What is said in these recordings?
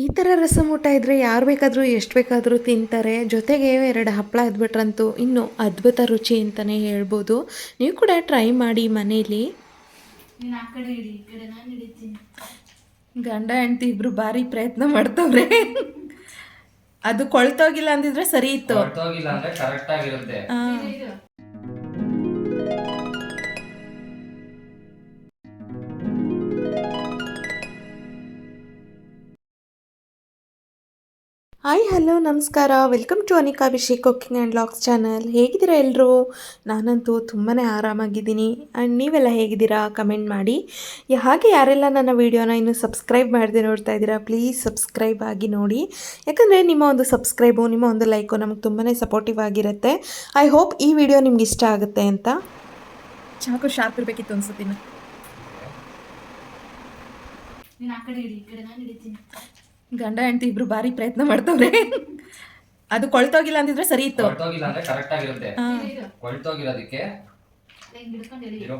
ಈ ಥರ ರಸಂ ಊಟ ಇದ್ದರೆ ಯಾರು ಬೇಕಾದರೂ ಎಷ್ಟು ಬೇಕಾದರೂ ತಿಂತಾರೆ. ಜೊತೆಗೆ ಎರಡು ಹಪ್ಪಳ ಇದ್ಬಿಟ್ರಂತೂ ಇನ್ನೂ ಅದ್ಭುತ ರುಚಿ ಅಂತಲೇ ಹೇಳ್ಬೋದು. ನೀವು ಕೂಡ ಟ್ರೈ ಮಾಡಿ ಮನೇಲಿ. ನೀನು ಆ ಕಡೆ ಹಿಡಿ ಈ ಕಡೆ ನಾನು ಹಿಡಿತೀನಿ. ಗಂಡ ಹೆಂಡತಿ ಇಬ್ಬರು ಭಾರಿ ಪ್ರಯತ್ನ ಮಾಡ್ತವ್ರೆ. ಅದು ಕೊಳ್ತೋಗಿಲ್ಲ ಅಂದಿದ್ರೆ ಸರಿ ಇತ್ತು. ಹಾಯ್ ಹಲೋ ನಮಸ್ಕಾರ. Welcome to Anika Abhishek cooking and vlogs channel ಹೇಗಿದ್ದೀರಾ ಎಲ್ಲರೂ ನಾನಂತೂ ತುಂಬಾ ಆರಾಮಾಗಿದ್ದೀನಿ. ಆ್ಯಂಡ್ ನೀವೆಲ್ಲ ಹೇಗಿದ್ದೀರಾ? ಕಮೆಂಟ್ ಮಾಡಿ. ಹಾಗೆ ಯಾರೆಲ್ಲ ನನ್ನ ವೀಡಿಯೋನ ಇನ್ನೂ ಸಬ್ಸ್ಕ್ರೈಬ್ ಮಾಡದೆ ನೋಡ್ತಾ ಇದ್ದೀರಾ ಪ್ಲೀಸ್ ಸಬ್ಸ್ಕ್ರೈಬ್ ಆಗಿ ನೋಡಿ. ಯಾಕಂದರೆ ನಿಮ್ಮ ಒಂದು ಸಬ್ಸ್ಕ್ರೈಬು ನಿಮ್ಮ ಒಂದು ಲೈಕು ನಮಗೆ ತುಂಬಾ ಸಪೋರ್ಟಿವ್ ಆಗಿರುತ್ತೆ. ಐ ಹೋಪ್ ಈ ವಿಡಿಯೋ ನಿಮ್ಗೆ ಇಷ್ಟ ಆಗುತ್ತೆ ಅಂತ. ಚಾಕು ಶಾರ್ಪ್ ಇರಬೇಕಿತ್ತು ಅನ್ಸುತ್ತೀನಿ ಗಂಡ ಹೆಂಡತಿ ಇಬ್ರು ಬಾರಿ ಪ್ರಯತ್ನ ಮಾಡ್ತವ್ರೆ. ಅದು ಕೊಳ್ತೋಗಿಲ್ಲ ಅಂದಿದ್ರೆ ಸರಿ ಇತ್ತು. ಕೊಳ್ತೋಗಿಲ್ಲ ಅಂದ್ರೆ ಕರೆಕ್ಟ್ ಆಗಿರುತ್ತೆ. ಕೊಳ್ತೋಗಿರೋದಕ್ಕೆ ಇರೋ.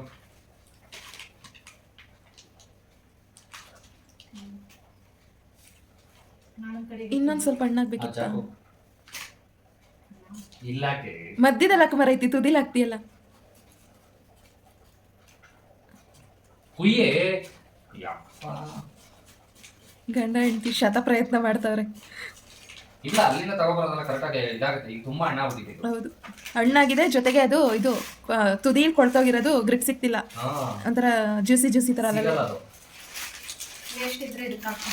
ಇನ್ನೊಂದು ಸ್ವಲ್ಪ ಆ ಹಣ್ಣಾಗ್ಬೇಕಿತ್ತ ಚಾಕು ಐತಿ ಮಧ್ಯದಲ್ಲಿ ಮರ ಐತಿ ತುದಿಲ್ ಹಾಕ್ತಿಯಲ್ಲ? ಕುಯ್ಯೇ ಯಪ್ಪ. ಗಂಡ ಹೆಂಡತಿ ಶತ ಪ್ರಯತ್ನ ಮಾಡ್ತಾವ್ರೆ. ಇಲ್ಲ ಅಲ್ಲಿಂದ ತಗೊಬರೋದಲ್ಲ ಕರೆಕ್ಟಾಗಿ ಇದಾಗುತ್ತೆ. ಈಗ ತುಂಬಾ ಹಣ್ಣ ಆಗ್ಬಿಟ್ಟಿದೆ ಹೌದು. ಹಣ್ಣಾಗಿದೆ ಜೊತೆಗೆ ಅದು ಇದು ತುದಿ ತುದಿಲ್ ಕೊಳ್ತೋಗಿರೋದು ಗ್ರಿಪ್ ಸಿಕ್ತಿಲ್ಲ. ಒಂಥರ ಜ್ಯೂಸಿ ಜ್ಯೂಸಿ ತರ ಅಲ್ಲ ಸಿಗಲ್ಲ ಅದು. ವೇಸ್ಟ್ ಇದ್ರೆ ಇದಕ್ಕೆ ಹಾಕು.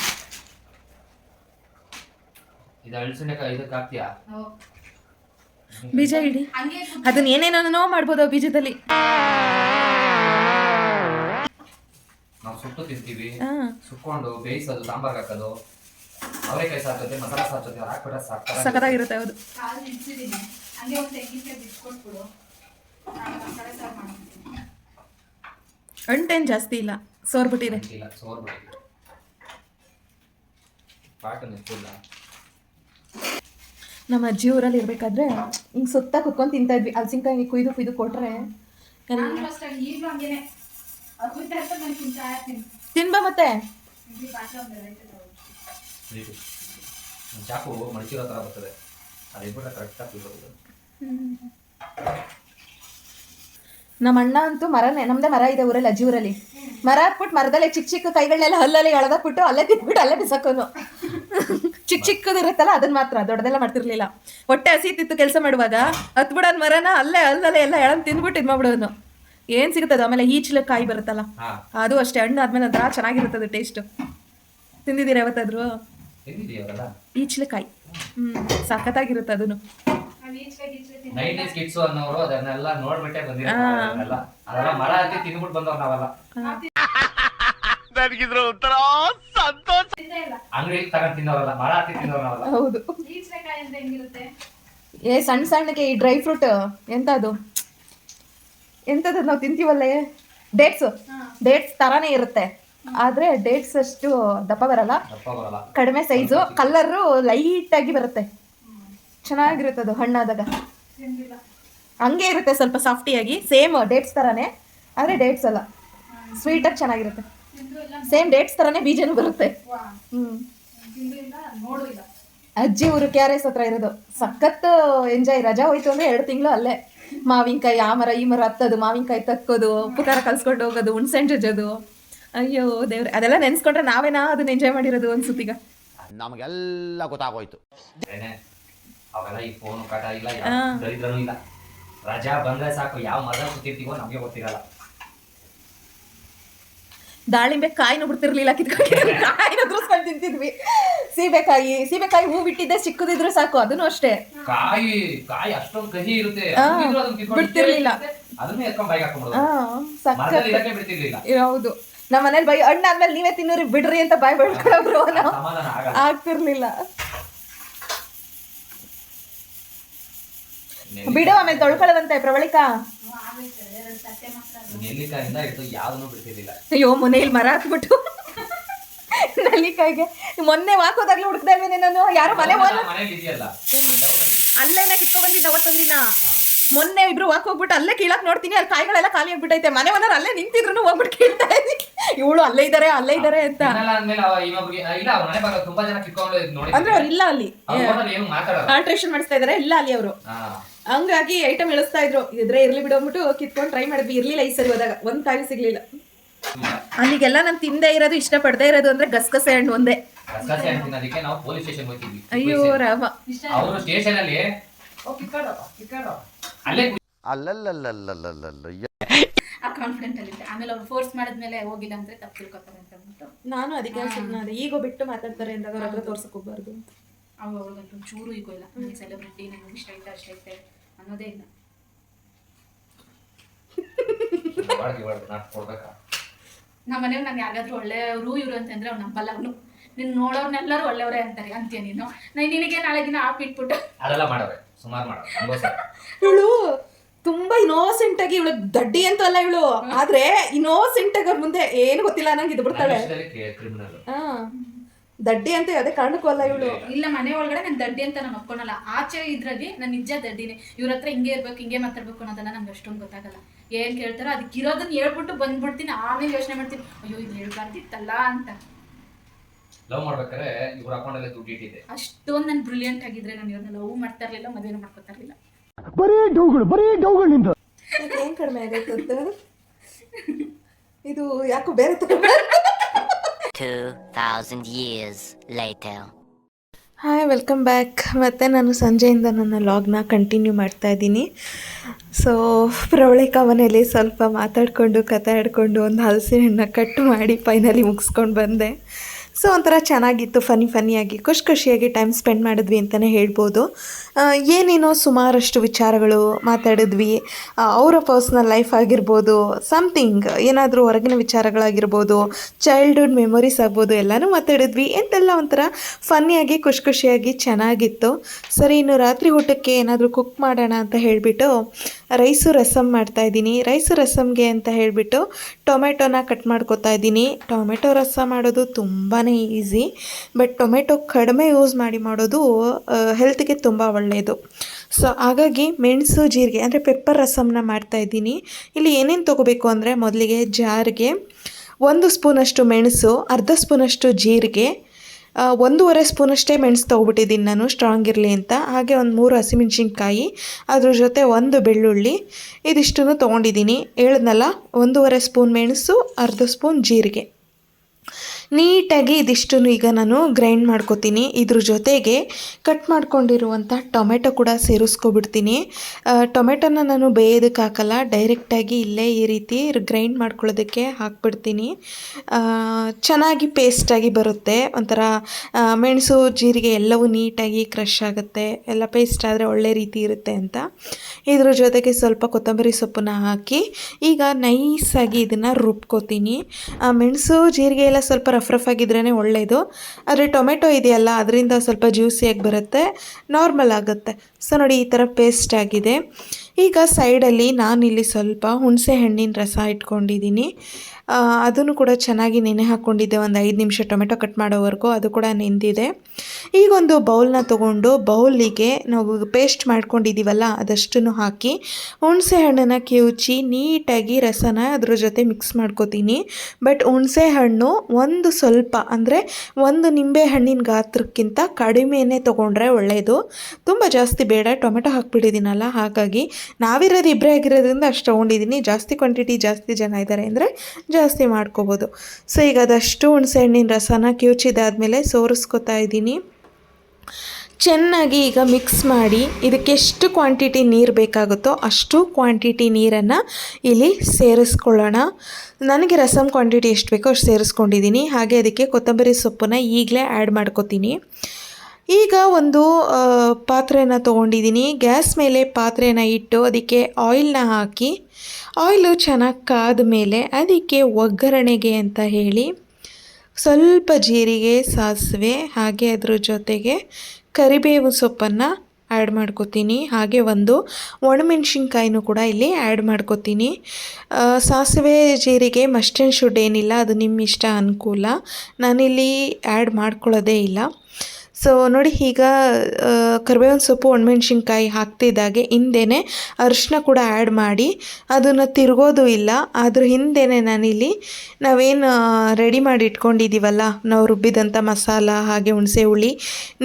ಇದು ಹಳಸಿನಕಾಯಿ ಇದಕ್ಕೆ ಹಾಕ್ತೀಯಾ? ಬೀಜ ಇಡಿ. ಹಂಗೆ ಅದನ್ನ ಏನೇನೋ ಮಾಡ್ಬೋದು ಆ ಬೀಜದಲ್ಲಿ. ನಾವು ಸುಟ್ಟು ತಿಂತೀವಿ. ಸುಟ್ಕೊಂಡು ಸುಕ್ಕೊಂಡು ಬೇಯಿಸೋದು ಸಾಂಬಾರ್ ಹಾಕೋದು. ಅವರೆಕಾಯಿ ಸಾರ್ ಜೊತೆ ಮಸಾಲ ಸಾರ್ ಜೊತೆ ಹಾಕ್ಬಿಟ್ರೆ ಸಾಕ್ತಾರೆ ಸಖತ್ತಾಗಿರುತ್ತೆ ಹೌದು. ಕಾಲು ನಿಲ್ಸಿದ್ದೀನಿ ಹಂಗೆ ಒಂದು ತೆಂಗಿನಕಾಯಿ ಬಿಟ್ಕೊಟ್ಬಿಡು ನಾನು ಮಸಾಲೆ ಸಾರು ಮಾಡ್ತೀನಿ. ಹಣ್ಣೇನು ಜಾಸ್ತಿ ಇಲ್ಲ ಸೋರ್ಬಿಟ್ಟಿದೆ. ಇಲ್ಲ ಸೋರ್ಬಿಟ್ಟಿದೆ. ಪಾಟು ನಿಂತಿಲ್ಲ ನಮ್ಮ ಅಜ್ಜಿ ಊರಲ್ಲಿ ಇರ್ಬೇಕಾದ್ರೆ ಹಿಂಗೆ ಸುತ್ತ ಕುತ್ಕೊಂಡು ತಿಂತಾ ಇದ್ವಿ. ಹಲಸಿನ್ಕಾಯಿ ಕುಯ್ದು ಕುಯ್ದು ಕೊಟ್ರೆ. ನಾನು ಫಸ್ಟ್ ಈಗಲೂ ಹಂಗೇನೆ. ತಿನ್ಬಾ ಮತ್ತೆ. ಚಾಕು ಮಡಚಿರೋ ಥರ ಬರ್ತದೆ. ಅದು ಕರೆಕ್ಟಾಗಿ ನಮ್ಮ ಅಣ್ಣ ಅಂತೂ ಮರನೇ ನಮ್ದೇ ಮರ ಇದೆ ಊರಲ್ಲಿ ಅಜ್ಜಿ ಊರಲ್ಲಿ. ಮರ ಹಾಕ್ಬಿಟ್ಟು ಮರದಲ್ಲೇ ಚಿಕ್ಕ ಚಿಕ್ಕ ಕೈಗಳನ್ನೆಲ್ಲ ಹಲ್ಲಲ್ಲಿ ಎಳೆದಾಕ್ಬಿಟ್ಟು ಅಲ್ಲೇ ತಿಂದ್ಬಿಟ್ಟು ಅಲ್ಲೇ ಬಿಸಾಕೋನು ಚಿಕ್ಕ ಚಿಕ್ಕದಿರುತ್ತಲ್ಲ ಅದನ್ನ ಮಾತ್ರ ದೊಡ್ಡದೆಲ್ಲ ಮಾಡ್ತಿರ್ಲಿಲ್ಲ. ಹೊಟ್ಟೆ ಹಸಿತಿತ್ತು ಕೆಲಸ ಮಾಡುವಾಗ ಹತ್ಬಿಡೋದ್ ಮರನ ಅಲ್ಲೇ ಅಲ್ಲಲ್ಲೇ ಎಲ್ಲ ಎಳಂದು ತಿಂದ್ಬಿಟ್ಟು ಇದು ಮಾಡ್ಬಿಡೋನು ಏನ್ ಸಿಗುತ್ತದು ಆಮೇಲೆ ಈಚಲ ಕಾಯಿ ಬರುತ್ತಲ್ಲ? ಅದು ಅಷ್ಟೇ ಹಣ್ಣು ಆದ್ಮೇಲೆ ಒಂಥರ ಚೆನ್ನಾಗಿರುತ್ತದೆ ಟೇಸ್ಟ್ ತಿಂದಿದ್ದೀರಾ ಯಾವತ್ತಾದ್ರು? ಈಚಲಕಾಯಿ ಹ್ಮ್ ಸಖತ್ತಾಗಿರುತ್ತೆ ಅದನ್ನು ನಾನು ತಿಂತೀನಿ ನೈಂಟೀಸ್ ಕಿಡ್ಸ್ ಅನ್ನೋರು ಅದನ್ನೆಲ್ಲ ನೋಡ್ಬಿಟ್ಟೆ ಬಂದಿರ್ತಾರೆ ಅದನ್ನೆಲ್ಲ ಅದೆಲ್ಲ ಮರ ಹತ್ತಿ ತಿಂದ್ಬಿಟ್ಟು ಬಂದವ್ರು ನಾವೆಲ್ಲ. ತಿಂದೇ ಇಲ್ಲ. ಅಂಗಡಿಯಲ್ಲಿ ತಗೊಂಡ್ ತಿನ್ನೋರಲ್ಲ ಮರ ಹತ್ತಿ ತಿನ್ನೋರು ನಾವೆಲ್ಲ. ಹೌದು. ಈಚೆಕಾಯಿ ಅಂತ ಹೆಂಗಿರುತ್ತೆ? ಏ ಸಣ್ಣ ಸಣ್ಣಕ್ಕೆ ಈ ಡ್ರೈ ಫ್ರೂಟ್ ಎಂತ ಅದು ಎಂತದ ನಾವು ತಿಂತೀವಲ್ಲೇ? ಡೇಟ್ಸ್ ಡೇಟ್ಸ್ ತರಾನೇ ಇರುತ್ತೆ. ಆದ್ರೆ ಡೇಟ್ಸ್ ಅಷ್ಟು ದಪ್ಪ ಬರಲ್ಲ. ದಪ್ಪ ಬರಲ್ಲ. ಕಡಿಮೆ ಸೈಜು ಕಲರು ಲೈಟ್ ಆಗಿ ಬರುತ್ತೆ. ಚೆನ್ನಾಗಿರುತ್ತೆ ಅದು ಹಣ್ಣಾದಾಗ. ಹಂಗೆ ಇರುತ್ತೆ ಸ್ವಲ್ಪ ಸಾಫ್ಟಿಯಾಗಿ ಸೇಮ್ ಡೇಟ್ಸ್ ತರಾನೇ. ಆದ್ರೆ ಡೇಟ್ಸ್ ಅಲ್ಲ. ಸ್ವೀಟಾಗಿ ಚೆನ್ನಾಗಿರುತ್ತೆ. ಸೇಮ್ ಡೇಟ್ಸ್ ತರಾನೇ ಬೀಜನೂ ಬರುತ್ತೆ. ಹ್ಞೂ ಅಜ್ಜಿ ಊರು ಕೆ ಆರ್ ಎಸ್ ಹತ್ರ ಇರೋದು. ಸಖತ್ ಎಂಜಾಯ್ ರಜಾ ಹೋಯ್ತು ಅಂದ್ರೆ ಎರಡು ತಿಂಗಳು ಅಲ್ಲೇ. ಮಾವಿನಕಾಯಿ ಆ ಮರ ಈ ಮರ ಹತ್ತೋದು ಮಾವಿನಕಾಯಿ ತಕ್ಕೋದು ಉಪ್ಪು ಖಾರ ಕಲ್ಸ್ಕೊಂಡು ಹೋಗೋದು ಹುಣ್ಸೆಣ್ ಜಜ್ಜೋದು. ಅಯ್ಯೋ ದೇವ್ರೆ ಅದೆಲ್ಲ ನೆನ್ಸ್ಕೊಂಡ್ರೆ ನಾವೇನಾ ಅದನ್ನ ಎಂಜಾಯ್ ಮಾಡಿರೋದು ಅನ್ಸುತ್ತೀಗ ನಮಗೆಲ್ಲ ಗೊತ್ತಾಗೋಯ್ತು. ಏನೇ ಅವೆಲ್ಲ ಈ ಫೋನ್ ಕಾಟ ಇಲ್ಲ ಯಾವ ಹಾ. ದರಿದ್ರನೂ ಇಲ್ಲ. ರಜಾ ಬಂದ್ರೆ ಸಾಕು ಯಾವ ಮಜಾ ಕೂತಿರ್ತೀವೋ ನಮಗೆ ಗೊತ್ತಿರಲ್ಲ. ದಾಳಿಂಬೆ ಕಾಯಿನೂ ಬಿಡ್ತಿರ್ಲಿಲ್ಲ ಕಿತ್ಕೊಂಡು ಕಾಯಿನ ಉದುರಿಸ್ಕೊಂಡು ತಿಂತಿದ್ವಿ. ಸೀಬೆಕಾಯಿ ಸೀಬೆಕಾಯಿ ಹೂ ಬಿಟ್ಟಿದ್ದೆ ಚಿಕ್ಕದಿದ್ರು ಸಾಕು ಅದನ್ನು ಅಷ್ಟೇ. ಕಾಯಿ ಕಾಯಿ ಅಷ್ಟೊಂದು ಕಹಿ ಇರುತ್ತೆ. ಬಿಡ್ತಿರ್ಲಿಲ್ಲ. ಹೌದು. ನಮ್ಮ ಮನೇಲಿ ಬೈ ಹಣ್ಣಾದ್ಮೇಲೆ ನೀವೇ ತಿನ್ನೋರಿ ಬಿಡ್ರಿ ಅಂತ ಬಾಯ್ ನಾವು ಆಗಲ್ಲ. ಆಗ್ತಿರ್ಲಿಲ್ಲ. ಬಿಡು ಆಮೇಲೆ ತೊಳ್ಕೊಳ್ಳುವಂತೆ ಪ್ರವಳಿಕಾ ನೆಲ್ಲಿಕಾಯಿಂದ ಹಿಡಿದು ಯಾವ್ದನ್ನು ಬಿಡ್ತಿರ್ಲಿಲ್ಲ. ಅಯ್ಯೋ ಮನೆಯಲ್ಲಿ ಮರ ಹಾಕ್ಬಿಟ್ಟು. ನಲ್ಲಿಕಾಯಿಗೆ. ಮೊನ್ನೆ ವಾಕೋದಾಗ್ಲೂ ಹುಡುಕ್ತಾ ಇದ್ದೀನಿ ನಾನು. ಯಾರು ಮನೆ ಇದೆಯಲ್ಲ ಅಲ್ಲೇನ ಕಿತ್ಕೊಂಡ್ ಬಂದಿದ್ದ ಅವತ್ತೊಂದಿನ ಮೊನ್ನೆ ಇಬ್ರು ವಾಕ್ ಹೋಗ್ಬಿಟ್ಟು ಅಲ್ಲೇ ಕೀಳಕ್ ನೋಡ್ತೀನಿ ಅಲ್ಲಿ ಕಾಯಿಗಳೆಲ್ಲ ಖಾಲಿ ಆಗ್ಬಿಟ್ಟೈತೆ. ಮನೆ ಓನರ್ ಅಲ್ಲೇ ನಿಂತಿದ್ರು ಹೋಗ್ಬಿಟ್ಟು ಕೀಳ್ತಾ ಇದ್ದೀನಿ. ಇವಳು ಅಲ್ಲೇ ಇದ್ದಾರೆ ಅಲ್ಲೇ ಇದ್ದಾರೆ ಅಂತ. ಅಂದ್ರೆ ಅವ್ರು ಇಲ್ಲ ಅಲ್ಲಿ. ಆಲ್ಟ್ರೇಷನ್ ಮಾಡಿಸ್ತಾ ಇದಾರೆ ಇಲ್ಲ ಅಲ್ಲಿ ಅವರು. ಹಾ. ಹಂಗಾಗಿ ಐಟಮ್ ಇಳಿಸ್ತಾ ಇದ್ರು. ಇದ್ರೆ ಇರ್ಲಿ ಬಿಡೋಗ್ಬಿಟ್ಟು ಕಿತ್ಕೊಂಡು ಟ್ರೈ ಮಾಡಿದ್ವಿ. ಇರ್ಲಿಲ್ಲ ಈ ಸರಿ ಹೋದಾಗ. ಒಂದ್ ತಾಯಿ ಸಿಗ್ಲಿಲ್ಲ. ಅಲ್ಲಿಗೆಲ್ಲ ನಾನು ತಿಂದೆ ಇರೋದು ಇಷ್ಟ ಪಡ್ದೇ ಇರೋದು ಅಂದ್ರೆ ಗಸಗಸೆ ಹಣ್ಣು ಒಂದೇ. ಗಸಗಸೆ ಹಣ್ಣು ತಿನ್ನೋದಕ್ಕೆ ನಾವು ಪೊಲೀಸ್ ಸ್ಟೇಷನ್ ಹೋಗ್ತಿದ್ವಿ. ಅಯ್ಯೋ ರಾಮ. ಅವರು ಸ್ಟೇಷನ್ ಅಲ್ಲಿ ಓ ಕಿತ್ಕೊಳ್ಳೋ ಕಿತ್ಕೊಳ್ಳೋ ಅಲ್ಲೇ ಅಲ್ಲಲ್ಲಲ್ಲಲ್ಲಲ್ಲಲ್ಲ ಆ ಕಾನ್ಫಿಡೆಂಟ್ ಅಲ್ಲಿ ಆಮೇಲೆ ಅವ್ರು ಫೋರ್ಸ್ ಮಾಡಿದ್ಮೇಲೆ ಹೋಗಿಲ್ಲ ಅಂದ್ರೆ ತಪ್ಪು ತಿಳ್ಕೊತಾರೆ ಅಂತ ಅಂದ್ಬಿಟ್ಟು ನಾನು ಅದಕ್ಕೆ ಸುಮ್ಮನೆ ಈಗ ಬಿಟ್ಟು ಮಾತಾಡ್ತಾರೆ ಅಂದಾಗ ಅವ್ರ ಹತ್ರ ತೋರ್ಸಕ್ ಹೋಗ್ಬಾರ್ದು ಅವ್ರಿಗಂತೂ ಚೂರು ಈಗ ಇಲ್ಲ ಸೆಲೆಬ್ರಿಟಿ ನನಗೆ ಇಷ್ಟ ಐತೆ ಅಷ್ಟ ಐತೆ ಅನ್ನೋದೇ ಇಲ್ಲ. ನಮ್ಮ ಮನೆಯವ್ರು ನಾನು ಯಾರಾದ್ರೂ ಒಳ್ಳೆಯವರು ಇವರು ಅಂತಂದ್ರೆ ಅವ್ನು ನಂಬಲ್ಲ ಅವನು. ನಿನ್ ನೋಡೋರ್ನೆಲ್ಲರೂ ಒಳ್ಳೆಯವರೇ ಅಂತಾರೆ ಅಂತೀಯ ನೀನು. ನಾನು ನಿನಗೆ ನಾಳೆ ದಿನ ಹಾಕ್ಬಿಟ್ಬಿಟ್ಟು ಅದೆಲ್ಲ ಮಾಡವ್ರೆ ಸುಮಾರು ಇವಳು ತುಂಬಾ ಇನೋಸೆಂಟ್ ಆಗಿ ಇವಳು ದಡ್ಡಿ ಅಂತ ಅಲ್ಲ ಇವಳು. ಆದ್ರೆ ಇನ್ನೋಸೆಂಟ್ ಆಗಿ ಅವ್ರ ಮುಂದೆ ಏನು ಗೊತ್ತಿಲ್ಲ ನಂಗೆ ಇದು ಬಿಡ್ತಾಳೆ. ಕ್ರಿಮಿನಲ್ ಹಾ. ದಡ್ಡಿ ಅಂತ ಯಾವುದೇ ಕಾರಣಕ್ಕೂ ಅಲ್ಲ ಇವಳು. ಇಲ್ಲ ಮನೆ ಒಳಗಡೆ ನಾನು ದಡ್ಡಿ ಅಂತ ನಾನು ಒಪ್ಕೊಳಲ್ಲ. ಆಚೆ ಇದ್ರಲ್ಲಿ ನಾನು ನಿಜ ದಡ್ಡಿನೇ. ಇವ್ರ ಹತ್ರ ಹಿಂಗೆ ಇರ್ಬೇಕು ಹಿಂಗೆ ಮಾತಾಡ್ಬೇಕು ಅನ್ನೋದನ್ನ ನಂಗೆ ಅಷ್ಟೊಂದು ಗೊತ್ತಾಗಲ್ಲ. ಏನ್ ಕೇಳ್ತಾರೋ ಅದಕ್ಕೆ ಇರೋದನ್ನ ಹೇಳ್ಬಿಟ್ಟು ಬಂದ್ಬಿಡ್ತೀನಿ ಆಮೇಲೆ ಯೋಚನೆ ಮಾಡ್ತೀನಿ. ಅಯ್ಯೋ ಇದು ಹೇಳ್ಬಾರ್ದಿತ್ತಲ್ಲ ಅಂತ. ಲವ್ ಮಾಡ್ಬೇಕಾದ್ರೆ ಇವ್ರ ಅಕೌಂಟಲ್ಲೇ ದುಡ್ಡು ಇಟ್ಟಿದೆ ಅಷ್ಟೊಂದು ನಾನು ಬ್ರಿಲಿಯಂಟ್ ಆಗಿದ್ರೆ ನಾನು ಇವ್ರನ್ನ ಲವ್ ಮಾಡ್ತಾ ಇರ್ಲಿಲ್ಲ ಮದುವೆ ಮಾಡ್ಕೊತಾ ಇರ್ಲಿಲ್ಲ. ನಿಂದು ಏನ್ ಕಡಿಮೆ ಆಗೈತೆ ಇದು ಯಾಕೋ ಬೇರೆ ತರ 2,000 years later. Hi welcome back ಮತ್ತು ನಾನು ಸಂಜೆಯಿಂದ ನನ್ನ ಲಾಗ್ನ ಕಂಟಿನ್ಯೂ ಮಾಡ್ತಾ ಇದ್ದೀನಿ. ಸೊ ಪ್ರವಳಿಕ ಮನೇಲಿ ಸ್ವಲ್ಪ ಮಾತಾಡಿಕೊಂಡು ಕತೆ ಆಡಿಕೊಂಡು, ಒಂದು ಹಲಸಿನ ಹಣ್ಣು ಕಟ್ ಮಾಡಿ ಫೈನಲಿ ಮುಗಿಸ್ಕೊಂಡು ಬಂದೆ. ಸೊ, ಒಂಥರ ಚೆನ್ನಾಗಿತ್ತು ಫನಿ ಫನಿಯಾಗಿ ಖುಷಿ ಖುಷಿಯಾಗಿ ಟೈಮ್ ಸ್ಪೆಂಡ್ ಮಾಡಿದ್ವಿ ಅಂತಲೇ ಹೇಳ್ಬೋದು. ಏನೇನೋ ಸುಮಾರಷ್ಟು ವಿಚಾರಗಳು ಮಾತಾಡಿದ್ವಿ. ಅವರ ಪರ್ಸ್ನಲ್ ಲೈಫ್ ಆಗಿರ್ಬೋದು ಸಮ್ಥಿಂಗ್ ಏನಾದರೂ ಹೊರಗಿನ ವಿಚಾರಗಳಾಗಿರ್ಬೋದು ಚೈಲ್ಡ್ಹುಡ್ ಮೆಮೊರೀಸ್ ಆಗ್ಬೋದು, ಎಲ್ಲನೂ ಮಾತಾಡಿದ್ವಿ. ಎಂತೆಲ್ಲ ಒಂಥರ ಫನ್ನಿಯಾಗಿ ಖುಷಿ ಖುಷಿಯಾಗಿ ಚೆನ್ನಾಗಿತ್ತು. ಸರಿ, ಇನ್ನು ರಾತ್ರಿ ಊಟಕ್ಕೆ ಏನಾದರೂ ಕುಕ್ ಮಾಡೋಣ ಅಂತ ಹೇಳಿಬಿಟ್ಟು ರೈಸು ರಸಮ್ ಮಾಡ್ತಾಯಿದ್ದೀನಿ ರೈಸು ರಸಮ್ಗೆ ಅಂತ ಹೇಳಿಬಿಟ್ಟು ಟೊಮೆಟೊನ ಕಟ್ ಮಾಡ್ಕೊತಾ ಇದ್ದೀನಿ. ಟೊಮೆಟೊ ರಸ ಮಾಡೋದು ತುಂಬಾ ಈಸಿ, ಬಟ್ ಟೊಮೆಟೊ ಕಡಿಮೆ ಯೂಸ್ ಮಾಡಿ ಮಾಡೋದು ಹೆಲ್ತ್ಗೆ ತುಂಬ ಒಳ್ಳೆಯದು ಸೊ, ಹಾಗಾಗಿ ಮೆಣಸು, ಜೀರಿಗೆ, ಅಂದರೆ ಪೆಪ್ಪರ್ ರಸಮ್ನ ಮಾಡ್ತಾಯಿದ್ದೀನಿ ಇಲ್ಲಿ ಏನೇನು ತೊಗೋಬೇಕು ಅಂದರೆ ಮೊದಲಿಗೆ ಜಾರಿಗೆ ಒಂದು ಸ್ಪೂನಷ್ಟು ಮೆಣಸು, ಅರ್ಧ ಸ್ಪೂನಷ್ಟು ಜೀರಿಗೆ ಒಂದೂವರೆ ಸ್ಪೂನಷ್ಟೇ ಮೆಣಸು ತೊಗೊಬಿಟ್ಟಿದ್ದೀನಿ ನಾನು ಸ್ಟ್ರಾಂಗ್ ಇರಲಿ ಅಂತ. ಹಾಗೆ ಒಂದು ಮೂರು ಹಸಿಮೆಣ್ಸಿನ್ಕಾಯಿ, ಅದ್ರ ಜೊತೆ ಒಂದು ಬೆಳ್ಳುಳ್ಳಿ, ಇದಿಷ್ಟನ್ನು ತೊಗೊಂಡಿದ್ದೀನಿ. ಹೇಳಿದ್ನಲ್ಲ, ಒಂದೂವರೆ ಸ್ಪೂನ್ ಮೆಣಸು, ಅರ್ಧ ಸ್ಪೂನ್ ಜೀರಿಗೆ. ನೀಟಾಗಿ ಇದಿಷ್ಟು ಈಗ ನಾನು ಗ್ರೈಂಡ್ ಮಾಡ್ಕೊತೀನಿ. ಇದ್ರ ಜೊತೆಗೆ ಕಟ್ ಮಾಡ್ಕೊಂಡಿರುವಂಥ ಟೊಮೆಟೊ ಕೂಡ ಸೇರಿಸ್ಕೊಬಿಡ್ತೀನಿ. ಟೊಮೆಟೊನ ನಾನು ಬೇಯೋದಕ್ಕೆ ಹಾಕಲ್ಲ. ಡೈರೆಕ್ಟಾಗಿ ಇಲ್ಲೇ ಈ ರೀತಿ ಗ್ರೈಂಡ್ ಮಾಡ್ಕೊಳ್ಳೋದಕ್ಕೆ ಹಾಕ್ಬಿಡ್ತೀನಿ. ಚೆನ್ನಾಗಿ ಪೇಸ್ಟಾಗಿ ಬರುತ್ತೆ. ಒಂಥರ ಮೆಣಸು, ಜೀರಿಗೆ ಎಲ್ಲವೂ ನೀಟಾಗಿ ಕ್ರಶ್ ಆಗುತ್ತೆ. ಎಲ್ಲ ಪೇಸ್ಟ್ ಆದರೆ ಒಳ್ಳೆ ರೀತಿ ಇರುತ್ತೆ ಅಂತ. ಇದ್ರ ಜೊತೆಗೆ ಸ್ವಲ್ಪ ಕೊತ್ತಂಬರಿ ಸೊಪ್ಪನ್ನ ಹಾಕಿ ಈಗ ನೈಸಾಗಿ ಇದನ್ನು ರುಬ್ಕೋತೀನಿ. ಮೆಣಸು, ಜೀರಿಗೆ ಎಲ್ಲ ಸ್ವಲ್ಪ ರಫ್ ರಫ್ ಆಗಿದ್ರೇ ಒಳ್ಳೆಯದು ಆದರೆ ಟೊಮೆಟೊ ಇದೆಯಲ್ಲ, ಅದರಿಂದ ಸ್ವಲ್ಪ ಜ್ಯೂಸಿಯಾಗಿ ಬರುತ್ತೆ, ನಾರ್ಮಲ್ ಆಗುತ್ತೆ. ಸೊ ನೋಡಿ, ಈ ಥರ ಪೇಸ್ಟ್ ಆಗಿದೆ. ಈಗ ಸೈಡಲ್ಲಿ ನಾನಿಲ್ಲಿ ಸ್ವಲ್ಪ ಹುಣಸೆ ಹಣ್ಣಿನ ರಸ ಇಟ್ಕೊಂಡಿದ್ದೀನಿ ಅದನ್ನು ಕೂಡ ಚೆನ್ನಾಗಿ ನೆನೆ ಹಾಕ್ಕೊಂಡಿದ್ದೆ ಒಂದು ಐದು ನಿಮಿಷ ಟೊಮೆಟೊ ಕಟ್ ಮಾಡೋವರೆಗೂ ಅದು ಕೂಡ ನೆಂದಿದೆ. ಈಗೊಂದು ಬೌಲ್ನ ತೊಗೊಂಡು ಬೌಲಿಗೆ ನಾವು ಪೇಸ್ಟ್ ಮಾಡ್ಕೊಂಡಿದ್ದೀವಲ್ಲ ಅದಷ್ಟನ್ನು ಹಾಕಿ ಹುಣಸೆ ಹಣ್ಣನ್ನು ಕಿವುಚಿ ನೀಟಾಗಿ ರಸನ ಅದ್ರ ಜೊತೆ ಮಿಕ್ಸ್ ಮಾಡ್ಕೋತೀನಿ. ಬಟ್ ಹುಣಸೆ ಹಣ್ಣು ಒಂದು ಸ್ವಲ್ಪ, ಅಂದರೆ ಒಂದು ನಿಂಬೆ ಹಣ್ಣಿನ ಗಾತ್ರಕ್ಕಿಂತ ಕಡಿಮೆನೇ ತೊಗೊಂಡ್ರೆ ಒಳ್ಳೆಯದು ತುಂಬ ಜಾಸ್ತಿ ಬೇಡ, ಟೊಮೆಟೊ ಹಾಕ್ಬಿಟ್ಟಿದ್ದೀನಲ್ಲ, ಹಾಗಾಗಿ ನಾವಿರೋದು ಇಬ್ಬರೇ ಆಗಿರೋದ್ರಿಂದ ಅಷ್ಟು ತೊಗೊಂಡಿದ್ದೀನಿ. ಜಾಸ್ತಿ ಕ್ವಾಂಟಿಟಿ ಜಾಸ್ತಿ ಜನ ಇದ್ದಾರೆ ಅಂದರೆ ಜಾಸ್ತಿ ಮಾಡ್ಕೋಬೋದು. ಸೊ, ಈಗ ಅದಷ್ಟು ಹುಣಸೆ ಹಣ್ಣಿನ ರಸನ ಕಿವುಚಿದಾದ್ಮೇಲೆ ಸೋರಿಸ್ಕೊತಾ ಇದ್ದೀನಿ. ಚೆನ್ನಾಗಿ ಈಗ ಮಿಕ್ಸ್ ಮಾಡಿ ಇದಕ್ಕೆಷ್ಟು ಕ್ವಾಂಟಿಟಿ ನೀರು ಬೇಕಾಗುತ್ತೋ ಅಷ್ಟು ಕ್ವಾಂಟಿಟಿ ನೀರನ್ನು ಇಲ್ಲಿ ಸೇರಿಸ್ಕೊಳ್ಳೋಣ. ನನಗೆ ರಸಮ್ ಕ್ವಾಂಟಿಟಿ ಎಷ್ಟು ಬೇಕೋ ಅಷ್ಟು ಸೇರಿಸ್ಕೊಂಡಿದ್ದೀನಿ. ಹಾಗೆ ಅದಕ್ಕೆ ಕೊತ್ತಂಬರಿ ಸೊಪ್ಪನ್ನ ಈಗಲೇ ಆ್ಯಡ್ ಮಾಡ್ಕೋತೀನಿ. ಈಗ ಒಂದು ಪಾತ್ರೆಯನ್ನು ತೊಗೊಂಡಿದ್ದೀನಿ. ಗ್ಯಾಸ್ ಮೇಲೆ ಪಾತ್ರೆಯನ್ನು ಇಟ್ಟು ಅದಕ್ಕೆ ಆಯಿಲ್ನ ಹಾಕಿ ಆಯಿಲು ಚೆನ್ನಾಗಿ ಕಾದ ಮೇಲೆ ಅದಕ್ಕೆ ಒಗ್ಗರಣೆಗೆ ಅಂತ ಹೇಳಿ ಸ್ವಲ್ಪ ಜೀರಿಗೆ ಸಾಸಿವೆ ಹಾಗೆ ಅದ್ರ ಜೊತೆಗೆ ಕರಿಬೇವು ಸೊಪ್ಪನ್ನು ಆ್ಯಡ್ ಮಾಡ್ಕೋತೀನಿ. ಹಾಗೆ ಒಂದು ಒಣಮೆಣ್ಸಿನ್ಕಾಯಿನೂ ಕೂಡ ಇಲ್ಲಿ ಆ್ಯಡ್ ಮಾಡ್ಕೋತೀನಿ. ಸಾಸಿವೆ ಜೀರಿಗೆ ಮಸ್ಟ್ ಆ್ಯಂಡ್ ಶುಡ್ ಏನಿಲ್ಲ, ಅದು ನಿಮ್ಮ ಇಷ್ಟ ಅನುಕೂಲ. ನಾನಿಲ್ಲಿ ಆ್ಯಡ್ ಮಾಡ್ಕೊಳ್ಳೋದೇ ಇಲ್ಲ. ಸೊ ನೋಡಿ ಈಗ ಕರಿಬೇವಿನ ಸೊಪ್ಪು ಒಣಮೆಣ್ಸಿನ್ಕಾಯಿ ಹಾಕ್ತಿದ್ದಾಗೆ, ಹಿಂದೆನೇ ಅರಿಶಿನ ಕೂಡ ಆ್ಯಡ್ ಮಾಡಿ, ಅದನ್ನು ತಿರುಗೋದು ಇಲ್ಲ. ಅದ್ರ ಹಿಂದೆನೇ ನಾನಿಲ್ಲಿ ನಾವೇನು ರೆಡಿ ಮಾಡಿ ಇಟ್ಕೊಂಡಿದ್ದೀವಲ್ಲ ನಾವು ರುಬ್ಬಿದಂಥ ಮಸಾಲ, ಹಾಗೆ ಹುಣಸೆ ಹುಳಿ,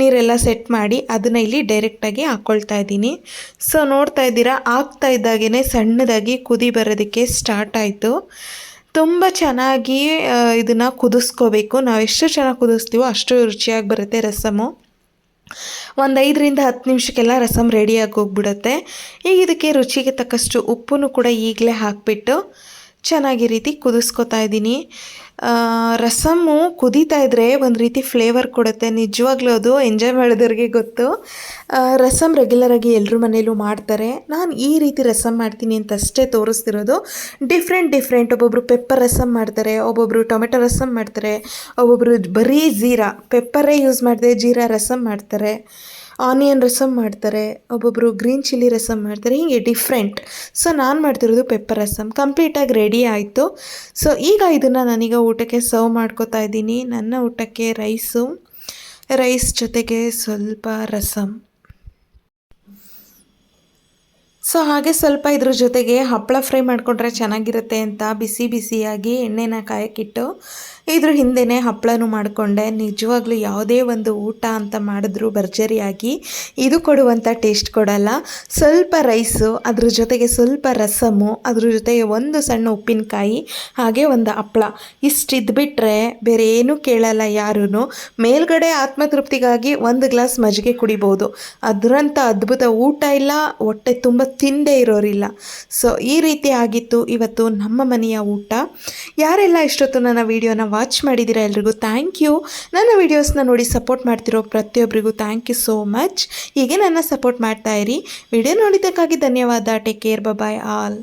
ನೀರೆಲ್ಲ ಸೆಟ್ ಮಾಡಿ ಅದನ್ನು ಇಲ್ಲಿ ಡೈರೆಕ್ಟಾಗಿ ಹಾಕ್ಕೊಳ್ತಾ ಇದ್ದೀನಿ. ಸೊ ನೋಡ್ತಾ ಇದ್ದೀರಾ ಹಾಕ್ತಾ ಇದ್ದಾಗೇ ಸಣ್ಣದಾಗಿ ಕುದಿ ಬರೋದಕ್ಕೆ ಸ್ಟಾರ್ಟ್ ಆಯಿತು. ತುಂಬ ಚೆನ್ನಾಗಿ ಇದನ್ನು ಕುದಿಸ್ಕೋಬೇಕು. ನಾವು ಎಷ್ಟು ಚೆನ್ನಾಗಿ ಕುದಿಸ್ತೀವೋ ಅಷ್ಟು ರುಚಿಯಾಗಿ ಬರುತ್ತೆ ರಸಮು. ಒಂದು ಐದರಿಂದ ಹತ್ತು ನಿಮಿಷಕ್ಕೆಲ್ಲ ರಸಮ್ ರೆಡಿಯಾಗಿ ಹೋಗ್ಬಿಡುತ್ತೆ. ಈಗ ಇದಕ್ಕೆ ರುಚಿಗೆ ತಕ್ಕಷ್ಟು ಉಪ್ಪನ್ನು ಕೂಡ ಈಗಲೇ ಹಾಕಿಬಿಟ್ಟು ಚೆನ್ನಾಗಿ ರೀತಿ ಕುದಿಸ್ಕೊತಾ ಇದ್ದೀನಿ. ರಸಮ್ಮು ಕುದೀತಾ ಇದ್ದರೆ ಒಂದು ರೀತಿ ಫ್ಲೇವರ್ ಕೊಡುತ್ತೆ. ನಿಜವಾಗ್ಲೂ ಅದು ಎಂಜಾಯ್ ಮಾಡಿದವ್ರಿಗೆ ಗೊತ್ತು. ರಸಮ್ ರೆಗ್ಯುಲರಾಗಿ ಎಲ್ಲರ ಮನೇಲೂ ಮಾಡ್ತಾರೆ. ನಾನು ಈ ರೀತಿ ರಸಮ್ ಮಾಡ್ತೀನಿ ಅಂತ ಅಷ್ಟೇ ತೋರಿಸ್ತಿರೋದು. ಡಿಫ್ರೆಂಟ್ ಡಿಫ್ರೆಂಟ್ ಒಬ್ಬೊಬ್ಬರು ಪೆಪ್ಪರ್ ರಸಮ್ ಮಾಡ್ತಾರೆ ಒಬ್ಬೊಬ್ಬರು ಟೊಮೆಟೊ ರಸಮ್ ಮಾಡ್ತಾರೆ ಒಬ್ಬೊಬ್ಬರು ಬರೀ ಜೀರಾ. ಪೆಪ್ಪರೇ ಯೂಸ್ ಮಾಡಿದೆ ಜೀರಾ ರಸಮ್ ಮಾಡ್ತಾರೆ. ಆನಿಯನ್ ರಸಮ್ ಮಾಡ್ತಾರೆ ಒಬ್ಬೊಬ್ಬರು ಗ್ರೀನ್ ಚಿಲ್ಲಿ ರಸಮ್ ಮಾಡ್ತಾರೆ, ಹೀಗೆ ಡಿಫ್ರೆಂಟ್ ಸೊ ನಾನು ಮಾಡ್ತಿರೋದು ಪೆಪ್ಪರ್ ರಸಮ್ ಕಂಪ್ಲೀಟಾಗಿ ರೆಡಿ ಆಯಿತು. ಸೊ ಈಗ ಇದನ್ನು ನಾನೀಗ ಊಟಕ್ಕೆ ಸರ್ವ್ ಮಾಡ್ಕೋತಾ ಇದ್ದೀನಿ. ನನ್ನ ಊಟಕ್ಕೆ ರೈಸು ರೈಸ್ ಜೊತೆಗೆ ಸ್ವಲ್ಪ ರಸಮ್ ಸೊ ಹಾಗೆ ಸ್ವಲ್ಪ ಇದ್ರ ಜೊತೆಗೆ ಹಪ್ಪಳ ಫ್ರೈ ಮಾಡಿಕೊಂಡ್ರೆ ಚೆನ್ನಾಗಿರುತ್ತೆ ಅಂತ ಬಿಸಿ ಬಿಸಿಯಾಗಿ ಎಣ್ಣೆನ ಕಾಯಕ್ಕಿಟ್ಟು ಇದ್ರ ಹಿಂದೆನೇ ಹಪ್ಪಳನೂ ಮಾಡಿಕೊಂಡೆ. ನಿಜವಾಗ್ಲೂ ಯಾವುದೇ ಒಂದು ಊಟ ಅಂತ ಮಾಡಿದ್ರು ಭರ್ಜರಿಯಾಗಿ ಇದು ಕೊಡುವಂಥ ಟೇಸ್ಟ್ ಕೊಡಲ್ಲ. ಸ್ವಲ್ಪ ರೈಸು, ಅದ್ರ ಜೊತೆಗೆ ಸ್ವಲ್ಪ ರಸಮು, ಅದ್ರ ಜೊತೆಗೆ ಒಂದು ಸಣ್ಣ ಉಪ್ಪಿನಕಾಯಿ, ಹಾಗೆ ಒಂದು ಹಪ್ಪಳ. ಇಷ್ಟಿದ್ದು ಬಿಟ್ಟರೆ ಬೇರೆ ಏನೂ ಕೇಳಲ್ಲ ಯಾರೂ ಮೇಲ್ಗಡೆ ಆತ್ಮತೃಪ್ತಿಗಾಗಿ ಒಂದು ಗ್ಲಾಸ್ ಮಜ್ಜಿಗೆ ಕುಡಿಬೋದು. ಅದರಂಥ ಅದ್ಭುತ ಊಟ ಇಲ್ಲ, ಹೊಟ್ಟೆ ತುಂಬ ತಿಂದೇ ಇರೋರಿಲ್ಲ. ಸೊ ಈ ರೀತಿ ಆಗಿತ್ತು ಇವತ್ತು ನಮ್ಮ ಮನೆಯ ಊಟ. ಯಾರೆಲ್ಲ ಇಷ್ಟೊತ್ತು ನನ್ನ ವೀಡಿಯೋನ ವಾಚ್ ಮಾಡಿದ್ದೀರಾ ಎಲ್ರಿಗೂ? ಥ್ಯಾಂಕ್ ಯು ನನ್ನ ವೀಡಿಯೋಸ್ನ ನೋಡಿ ಸಪೋರ್ಟ್ ಮಾಡ್ತಿರೋ ಪ್ರತಿಯೊಬ್ಬರಿಗೂ ಥ್ಯಾಂಕ್ ಯು ಸೋ ಮಚ್ ಹೀಗೆ ನನ್ನ ಸಪೋರ್ಟ್ ಮಾಡ್ತಾ ಇರಿ. ವಿಡಿಯೋ ನೋಡಿದ್ದಕ್ಕಾಗಿ ಧನ್ಯವಾದ. Take care bye all